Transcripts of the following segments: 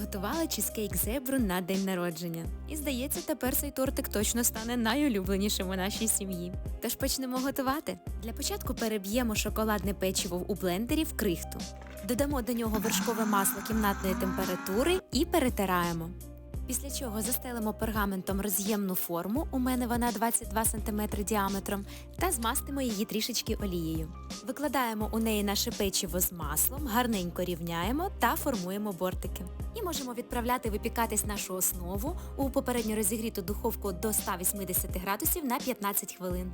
Готувала чизкейк зебру на день народження. І здається, тепер цей тортик точно стане найулюбленішим у нашій сім'ї. Тож почнемо готувати. Для початку переб'ємо шоколадне печиво у блендері в крихту. Додамо до нього вершкове масло кімнатної температури і перетираємо. Після чого застелимо пергаментом роз'ємну форму, у мене вона 22 см діаметром, та змастимо її трішечки олією. Викладаємо у неї наше печиво з маслом, гарненько рівняємо та формуємо бортики. І можемо відправляти випікатись нашу основу у попередньо розігріту духовку до 180 градусів на 15 хвилин.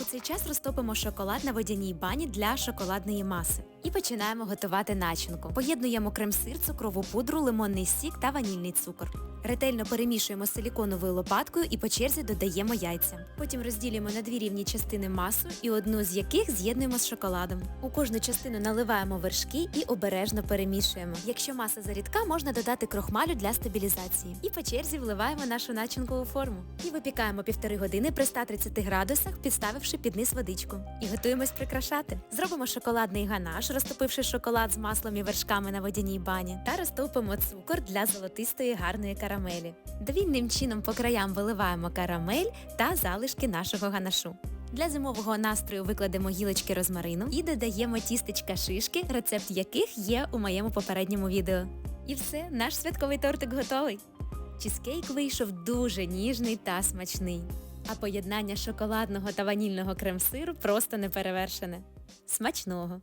У цей час розтопимо шоколад на водяній бані для шоколадної маси. І починаємо готувати начинку. Поєднуємо крем-сир, цукрову пудру, лимонний сік та ванільний цукор. Ретельно перемішуємо силіконовою лопаткою і по черзі додаємо яйця. Потім розділюємо на дві рівні частини масу і одну з яких з'єднуємо з шоколадом. У кожну частину наливаємо вершки і обережно перемішуємо. Якщо маса зарідка, можна додати крохмалю для стабілізації. І по черзі вливаємо нашу начинку у форму. І випікаємо півтори години при 130 градусах, підставивши під низ водичку. І готуємось прикрашати. Зробимо шоколадний ганаш, розтопивши шоколад з маслом і вершками на водяній бані, та розтопимо цукор для золотистої гарної карамелі. Довільним чином по краям виливаємо карамель та залишки нашого ганашу. Для зимового настрою викладемо гілочки розмарину і додаємо тістечка шишки, рецепт яких є у моєму попередньому відео. І все, наш святковий тортик готовий. Чізкейк вийшов дуже ніжний та смачний. А поєднання шоколадного та ванільного крем-сиру просто неперевершене. Смачного!